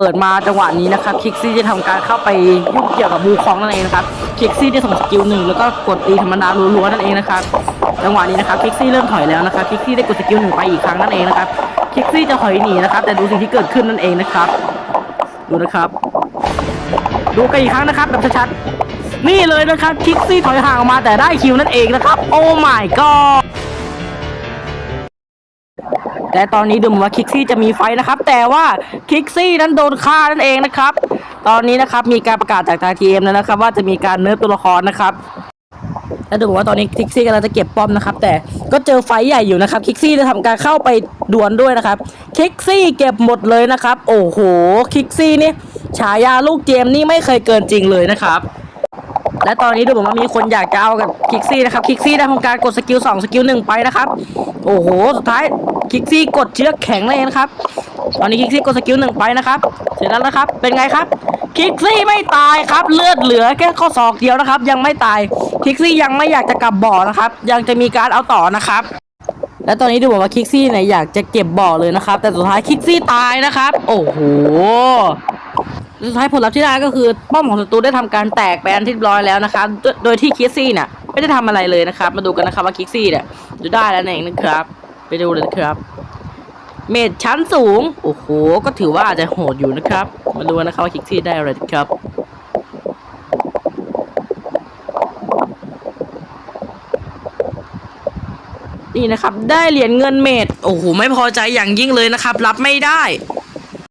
เปิดมาจังหวะนี้นะครับคิกซี่จะทำการเข้าไปยุ่งเกี่ยวกับบูคองนั่นเองนะครับคิกซี่ได้ส่งสกิลหนึ่งแล้วก็กดตีธรรมดาล้วนๆนั่นเองนะครับจังหวะนี้นะครับคิกซี่เริ่มถอยแล้วนะครับคิกซี่ได้กดสกิลหนึ่งไปอีกครั้งนั่นเองนะครับคิกซี่จะถอยหนีนะครับ แต่ดูสิ่งที่เกิดขึ้นนั่นเองนะครับ ดูนะครับ ดูกันอีกครั้งนะครับแบบชัดๆนี่เลยนะครับคิกซี่ถอยห่างออกมาแต่ได้คิวนั่นเองนะครับ โอ้ my god แต่ตอนนี้ดูเหมือนว่าคิกซี่จะมีไฟนะครับ แต่ว่าคิกซี่นั้นโดนฆ่านั่นเองนะครับ ตอนนี้นะครับมีการประกาศจากทางทีเอ็มแล้วนะครับ ว่าจะมีการเนิร์ฟตัวละครนะครับแล้วดูเหมือนว่าตอนนี้คิกซี่กำลังจะเก็บป้อมนะครับ แต่ก็เจอไฟใหญ่อยู่นะครับคิกซี่จะทำการเข้าไปดวลด้วยนะครับคิกซี่เก็บหมดเลยนะครับ โอ้โหคิกซี่นี่ฉายาลูกเจมนี่ไม่เคยเกินจริงเลยนะครับ และตอนนี้ดูเหมือนว่ามีคนอยากจะเอากับคิกซี่นะครับคิกซี่ได้ทำการกดสกิล2สกิล1ไปนะครับ โอ้โหสุดท้ายคิกซี่กดเชือกแข็งเลยนะครับ ตอนนี้คิกซี่กดสกิลหนึ่งไปนะครับ เสร็จแล้วนะครับ เป็นไงครับ คิกซี่ไม่ตายครับ เลือดเหลือแค่ข้อศอกเดียวนะครับ ยังไม่ตาย คิกซี่ยังไม่อยากจะกลับบ่อนะครับ ยังจะมีการเอาต่อนะครับ และตอนนี้ดูเหมือนว่าคิกซี่เนี่ยอยากจะเก็บบ่อเลยนะครับ แต่สุดท้ายคิกซี่ตายนะครับ โอ้โห สุดท้ายผลลัพธ์ที่ได้ก็คือป้อมของศัตรูได้ทำการแตกไปอันที่ร้อยแล้วนะครับโดยที่คิกซี่เนี่ยไม่ได้ทำอะไรเลยนะครับ มาดูกันนะครับว่าคิกซี่เนี่ยจะได้แล้วเองนะครับ ไปดูเลยครับ เมดชั้นสูงโอ้โหก็ถือว่าอาจจะโหดอยู่นะครับ มาดูนะครับว่าคิกซี่ได้อะไรครับนี่นะครับ ได้เหรียญเงินเมดโอ้โหไม่พอใจอย่างยิ่งเลยนะครับ รับไม่ได้